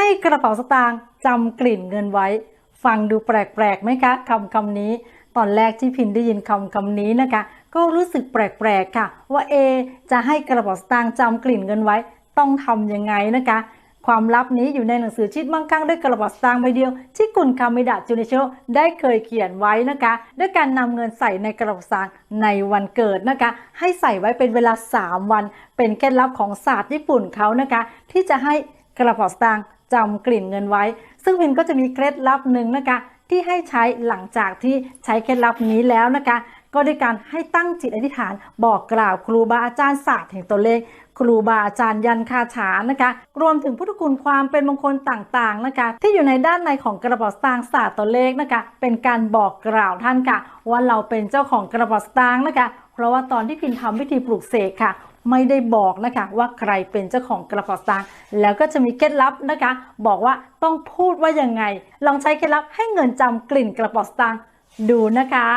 ให้กระเป๋าสตางค์จำกลิ่นเงินไว้ ฟังดูแปลกๆไหมคะคำคำนี้ ตอนแรกที่พินได้ยินคำคำนี้นะคะ ก็รู้สึกแปลกๆค่ะ ว่าเอ จะให้กระเป๋าสตางค์จำกลิ่นเงินไว้ ต้องทำยังไงนะคะ ความลับนี้อยู่ในหนังสือชิดมั่งคั่งด้วยกระเป๋าสตางค์ใบเดียว ที่คุณคามิดะจูนิโชได้เคยเขียนไว้นะคะ ด้วยการนำเงินใส่ในกระเป๋าสตางค์ในวันเกิดนะคะ ให้ใส่ไว้เป็นเวลา 3 วัน เป็นเคล็ดลับของศาสตร์ญี่ปุ่นเขานะคะ ที่จะให้กระเป๋าสตางค์ จำกลิ่นเงินไว้ ซึ่งพินก็จะมีเคล็ดลับหนึ่งนะคะ ที่ให้ใช้หลังจากที่ใช้เคล็ดลับนี้แล้วนะคะ ก็ด้วยการให้ตั้งจิตอธิษฐาน บอกกล่าวครูบาอาจารย์ศาสตร์แห่งตัวเลข ครูบาอาจารย์ยันคาถานะคะ รวมถึงพุทธคุณความเป็นมงคลต่างๆนะคะ ที่อยู่ในด้านในของกระเป๋าสตางค์ศาสตร์ตัวเลขนะคะ เป็นการบอกกล่าวท่านค่ะว่าเราเป็นเจ้าของกระเป๋าสตางค์นะคะ เพราะว่าตอนที่พินทำพิธีปลูกเสกค่ะ ไม่ได้บอกนะคะว่าใครเป็นเจ้าของกระเป๋าสตางค์แล้วก็จะมีเคล็ดลับนะคะ บอกว่าต้องพูดว่ายังไง ลองใช้เคล็ดลับให้เงินจำกลิ่นกระเป๋าสตางค์ดูนะคะ